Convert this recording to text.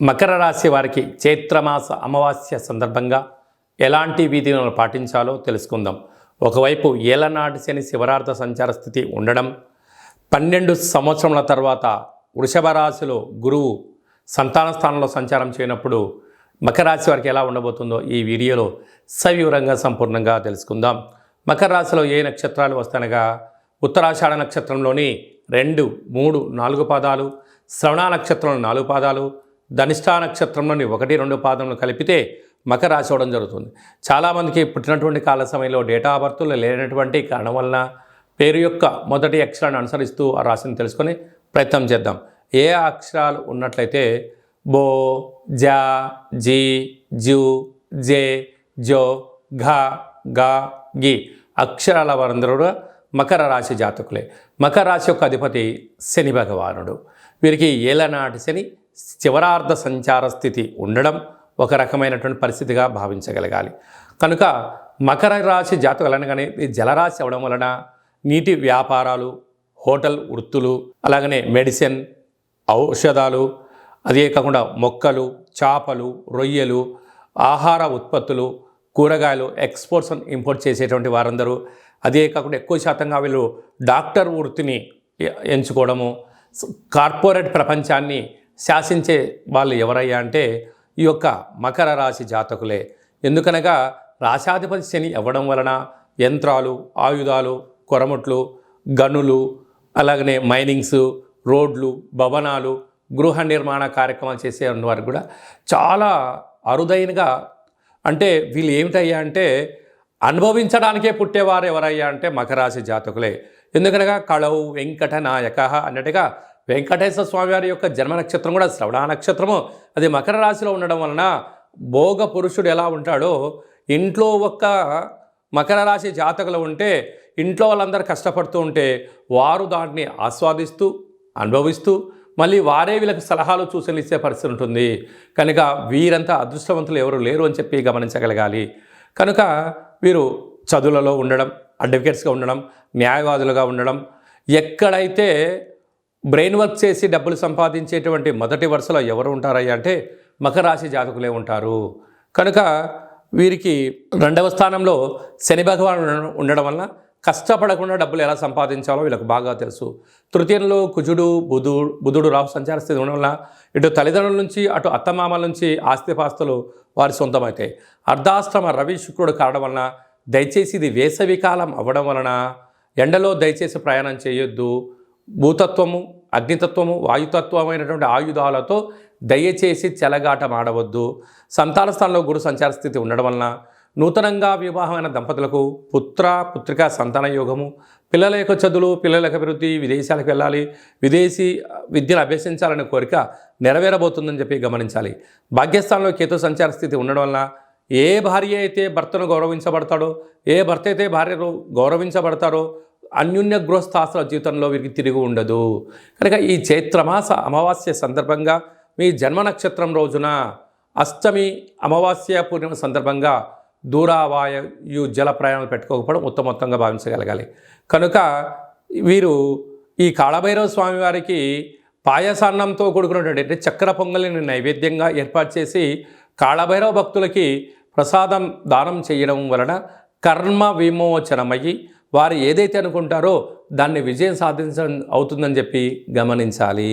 మకర రాశి వారికి చైత్రమాస అమావాస్య సందర్భంగా ఎలాంటి విధులను పాటించాలో తెలుసుకుందాం. ఒకవైపు ఏలనాటి శని శివరార్థ సంచార స్థితి ఉండడం పన్నెండు సంవత్సరముల తర్వాత వృషభ రాశిలో గురువు సంతాన స్థానంలో సంచారం చేయనప్పుడు మకర రాశి వారికి ఎలా ఉండబోతుందో ఈ వీడియోలో సవివరంగా సంపూర్ణంగా తెలుసుకుందాం. మకర రాశిలో ఏ నక్షత్రాలు వస్తానగా ఉత్తరాషాఢ నక్షత్రంలోని రెండు మూడు నాలుగు పాదాలు శ్రవణ నక్షత్రంలో నాలుగు పాదాలు ధనిష్టా నక్షత్రంలోని ఒకటి రెండు పాదములు కలిపితే మకర రాశి అవడం జరుగుతుంది. చాలామందికి పుట్టినటువంటి కాల సమయంలో డేటా ఆఫ్ బర్త్లు లేనటువంటి కారణం వలన పేరు యొక్క మొదటి అక్షరాన్ని అనుసరిస్తూ ఆ రాశిని తెలుసుకొని ప్రయత్నం చేద్దాం. ఏ అక్షరాలు ఉన్నట్లయితే బో జా జీ జూ జే జో ఘ గా గి అక్షరాల వారందరూ కూడా మకర రాశి జాతకులే. మకర రాశి యొక్క అధిపతి శని భగవానుడు. వీరికి ఏలనాటి శని చివరార్థ సంచార స్థితి ఉండడం ఒక రకమైనటువంటి పరిస్థితిగా భావించగలగాలి. కనుక మకర రాశి జాతకులు అనగానే ఇది జలరాశి అవడం వలన నీటి వ్యాపారాలు హోటల్ వృత్తులు అలాగనే మెడిసిన్ ఔషధాలు అదే కాకుండా మొక్కలు చేపలు రొయ్యలు ఆహార ఉత్పత్తులు కూరగాయలు ఎక్స్పోర్ట్స్ ఇంపోర్ట్ చేసేటువంటి వారందరూ అదే కాకుండా ఎక్కువ శాతంగా వీళ్ళు డాక్టర్ వృత్తిని ఎంచుకోవడము కార్పొరేట్ ప్రపంచాన్ని శాసించే వాళ్ళు ఎవరయ్యా అంటే ఈ యొక్క మకర రాశి జాతకులే. ఎందుకనగా రాశాధిపతి శని అవ్వడం వలన యంత్రాలు ఆయుధాలు కొరముట్లు గనులు అలాగనే మైనింగ్స్ రోడ్లు భవనాలు గృహ నిర్మాణ కార్యక్రమాలు చేసే వారు కూడా చాలా అరుదైనగా అంటే వీళ్ళు ఏమిటయ్యా అంటే అనుభవించడానికే పుట్టేవారు ఎవరయ్యా అంటే మకరాశి జాతకులే. ఎందుకనగా కళవు వెంకట నాయక అన్నట్టుగా వెంకటేశ్వర స్వామి వారి యొక్క జన్మ నక్షత్రం కూడా శ్రవణ నక్షత్రము. అది మకర రాశిలో ఉండడం వలన భోగ పురుషుడు ఎలా ఉంటాడో ఇంట్లో ఒక్క మకర రాశి జాతకులు ఉంటే ఇంట్లో వాళ్ళందరూ కష్టపడుతూ ఉంటే వారు దాన్ని ఆస్వాదిస్తూ అనుభవిస్తూ మళ్ళీ వారే వీళ్ళకి సలహాలు సూచనలు ఇచ్చే పరిస్థితి ఉంటుంది. కనుక వీరంతా అదృష్టవంతులు ఎవరు లేరు అని చెప్పి గమనించగలగాలి. కనుక వీరు చదువులలో ఉండడం అడ్వకేట్స్గా ఉండడం న్యాయవాదులుగా ఉండడం ఎక్కడైతే బ్రెయిన్ వర్క్ చేసి డబ్బులు సంపాదించేటువంటి మొదటి వరుసలో ఎవరు ఉంటారయ్యా అంటే మకరాశి జాతకులే ఉంటారు. కనుక వీరికి రెండవ స్థానంలో శని భగవాన్ ఉండడం వలన కష్టపడకుండా డబ్బులు ఎలా సంపాదించాలో వీళ్ళకి బాగా తెలుసు. తృతీయంలో కుజుడు బుధుడు బుధుడు రాహు సంచార స్థితి ఉండడం వల్ల ఇటు తల్లిదండ్రుల నుంచి అటు అత్తమామల నుంచి ఆస్తిపాస్తులు వారి సొంతమవుతాయి అర్ధాశ్రమ రవి శుక్రుడు కావడం వలన దయచేసి ఇది వేసవి కాలం అవ్వడం వలన ఎండలో దయచేసి ప్రయాణం చేయొద్దు. భూతత్వము అగ్నితత్వము వాయుతత్వమైనటువంటి ఆయుధాలతో దయచేసి చెలగాటమాడవద్దు. సంతాన స్థానంలో గురు సంచార స్థితి ఉండడం వలన నూతనంగా వివాహమైన దంపతులకు పుత్ర పుత్రిక సంతాన యోగము. పిల్లల యొక్క చదువులు పిల్లల యొక్క అభివృద్ధి విదేశాలకు వెళ్ళాలి. విదేశీ విద్యను అభ్యసించాలనే కోరిక నెరవేరబోతుందని చెప్పి గమనించాలి. భాగ్యస్థానంలో కేతు సంచార స్థితి ఉండడం వలన ఏ భార్య అయితే భర్తను గౌరవించబడతాడో ఏ భర్త అయితే భార్యను గౌరవించబడతారో అన్యున్య గృహస్థాసుల జీవితంలో వీరికి తిరిగి ఉండదు. కనుక ఈ చైత్రమాస అమావాస్య సందర్భంగా మీ జన్మ నక్షత్రం రోజున అష్టమి అమావాస్య పూర్ణిమ సందర్భంగా దూరావాయు జల ప్రయాణాలు పెట్టుకోకపోవడం ఉత్తమోత్తంగా భావించగలగాలి. కనుక వీరు ఈ కాళభైరవ స్వామి వారికి పాయసాన్నంతో కూడుకున్నటువంటి అంటే చక్కెర పొంగలిని నైవేద్యంగా ఏర్పాటు చేసి కాళభైరవ భక్తులకి ప్రసాదం దానం చేయడం వలన కర్మ విమోచనమయ్యి వారు ఏదైతే అనుకుంటారో దాన్ని విజయం సాధించ అవుతుందని చెప్పి గమనించాలి.